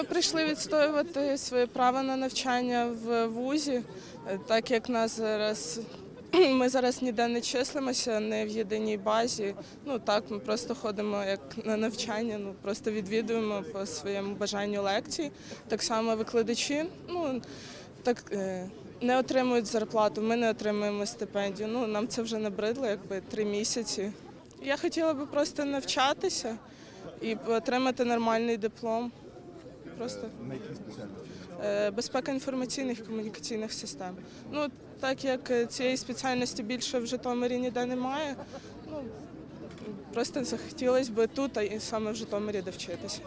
Ми прийшли відстоювати своє право на навчання в вузі, так як нас зараз ми зараз ніде не числимося, не в єдиній базі. Ну так, ми просто ходимо як на навчання, ну просто відвідуємо по своєму бажанню лекції. Так само викладачі, ну так е, не отримують зарплату. Ми не отримуємо стипендію. Ну нам це вже набридло, якби три місяці. Я хотіла би просто навчатися і отримати нормальний диплом. Просто На якій спеціальності? Е, безпека інформаційних і комунікаційних систем. Ну так як е, цієї спеціальності більше в Житомирі ніде немає. Ну просто захотілося б тут, а і саме в Житомирі де вчитися.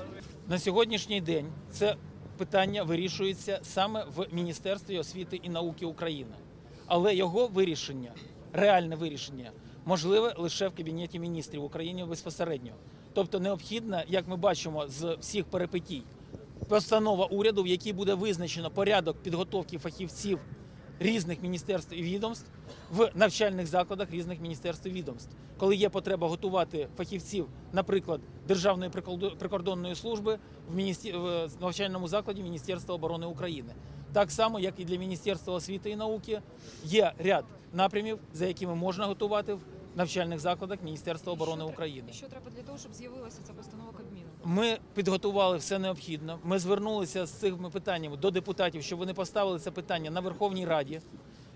На сьогоднішній день це питання вирішується саме в Міністерстві освіти і науки України, але його вирішення, реальне вирішення, можливе лише в Кабінеті міністрів України безпосередньо. Тобто необхідно, як ми бачимо з всіх перипетій, постанова уряду, в якій буде визначено порядок підготовки фахівців різних міністерств і відомств в навчальних закладах різних міністерств і відомств. Коли є потреба готувати фахівців, наприклад, Державної прикордонної служби в, міністі... в навчальному закладі Міністерства оборони України. Так само, як і для Міністерства освіти і науки, є ряд напрямів, за якими можна готувати в навчальних закладах Міністерства оборони України. Що треба для того, щоб з'явилася ця постанова Кабміну? Ми підготували все необхідне. Ми звернулися з цими питаннями до депутатів, щоб вони поставили це питання на Верховній Раді.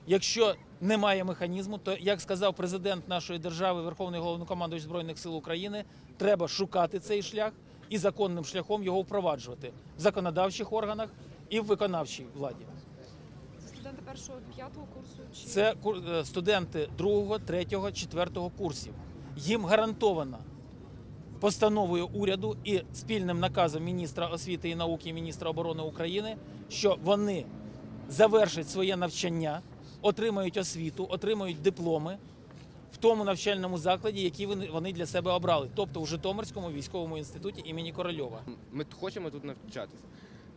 Якщо немає механізму, то як сказав президент нашої держави, Верховний головнокомандуючий збройних сил України, треба шукати цей шлях і законним шляхом його впроваджувати в законодавчих органах і в виконавчій владі. Це студенти першого п'ятого курсу чи Це е, студенти другого, третього, четвертого курсів. Їм гарантовано постановою уряду і спільним наказом міністра освіти і науки і міністра оборони України, що вони завершать своє навчання, отримають освіту, отримають дипломи в тому навчальному закладі, який вони для себе обрали, тобто в Житомирському військовому інституті імені Корольова. Ми хочемо тут навчатися.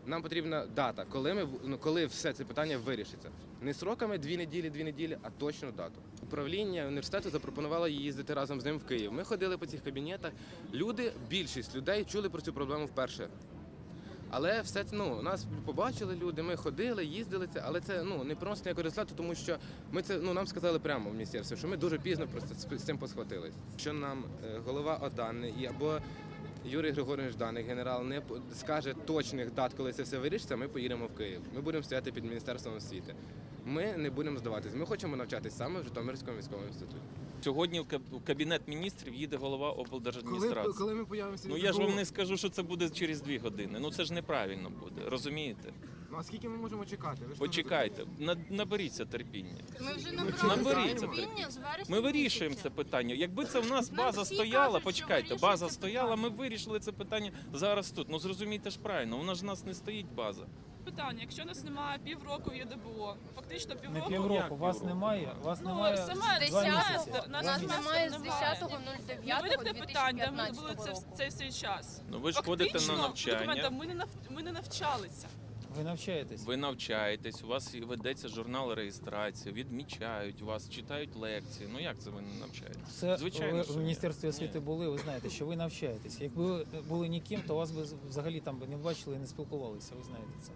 Нам потрібна дата, коли ми ну, коли все це питання вирішиться. Не сроками дві неділі, дві неділі, а точно дату. Управління університету запропонувало їздити разом з ним в Київ. Ми ходили по цих кабінетах. Люди, більшість людей чули про цю проблему вперше. Але все це ну нас побачили люди. Ми ходили, їздили це, але це ну не просто ніякого результату, тому що ми це ну нам сказали прямо в міністерстві, що ми дуже пізно просто з- з цим посхватились. Що нам е, голова ОДАН або Юрій Григорович Даник, генерал, не скаже точних дат, коли це все вирішиться, ми поїдемо в Київ. Ми будемо стояти під міністерством освіти. Ми не будемо здаватись. Ми хочемо навчатись саме в Житомирському військовому інституті. Сьогодні в каб- кабінет міністрів їде голова облдержадміністрації. коли ми появимося? Ну я ж вам не скажу, що це буде через дві години. Ну це ж неправильно буде, розумієте? Ну а скільки ми можемо чекати? Ви ж Почекайте, на- наберіться терпіння. Ми вже Наберіться набрали терпіння. терпіння з вересня Ми вирішуємо це місяця. питання. Якби це в нас Нам база всі стояла, кажуть, що почекайте, вирішується база стояла, ми вирішили це питання зараз тут. Ну зрозумійте ж правильно, у нас ж нас не стоїть база. Питання, якщо нас немає півроку в ЄДБО, фактично Не півроку. півроку, вас немає. Вас Ну, немає саме два 10-го. місяці. нас семестр немає з немає. Не виникне питання, де ми були це, року. цей всей час. Ну ви ж ходите на Фактично, навчання. документам Ми не нав... ми не навчалися. Ви навчаєтесь. Ви навчаєтесь, у вас ведеться журнал реєстрації, відмічають вас, читають лекції. Ну як це ви не навчаєтесь? Це Звичайно, ви що в ні. міністерстві освіти Ні. були. Ви знаєте, що ви навчаєтесь. Якби ви були ніким, то вас би взагалі там би не бачили і не спілкувалися. Ви знаєте це.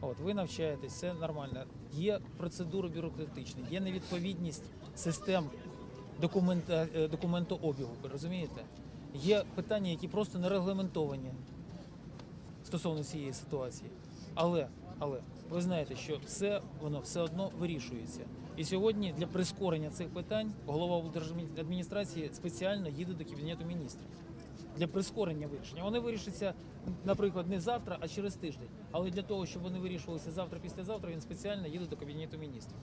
От ви навчаєтесь, це нормально. Є процедури бюрократичні, є невідповідність систем документа, е, документообігу. Ви розумієте? Є питання, які просто не регламентовані стосовно цієї ситуації. Але але ви знаєте, що все воно все одно вирішується. І сьогодні для прискорення цих питань голова облдержадміністрації спеціально їде до кабінету міністрів для прискорення вирішення. Вони вирішаться, наприклад, не завтра, а через тиждень. Але для того, щоб вони вирішувалися завтра, післязавтра, він спеціально їде до кабінету міністрів.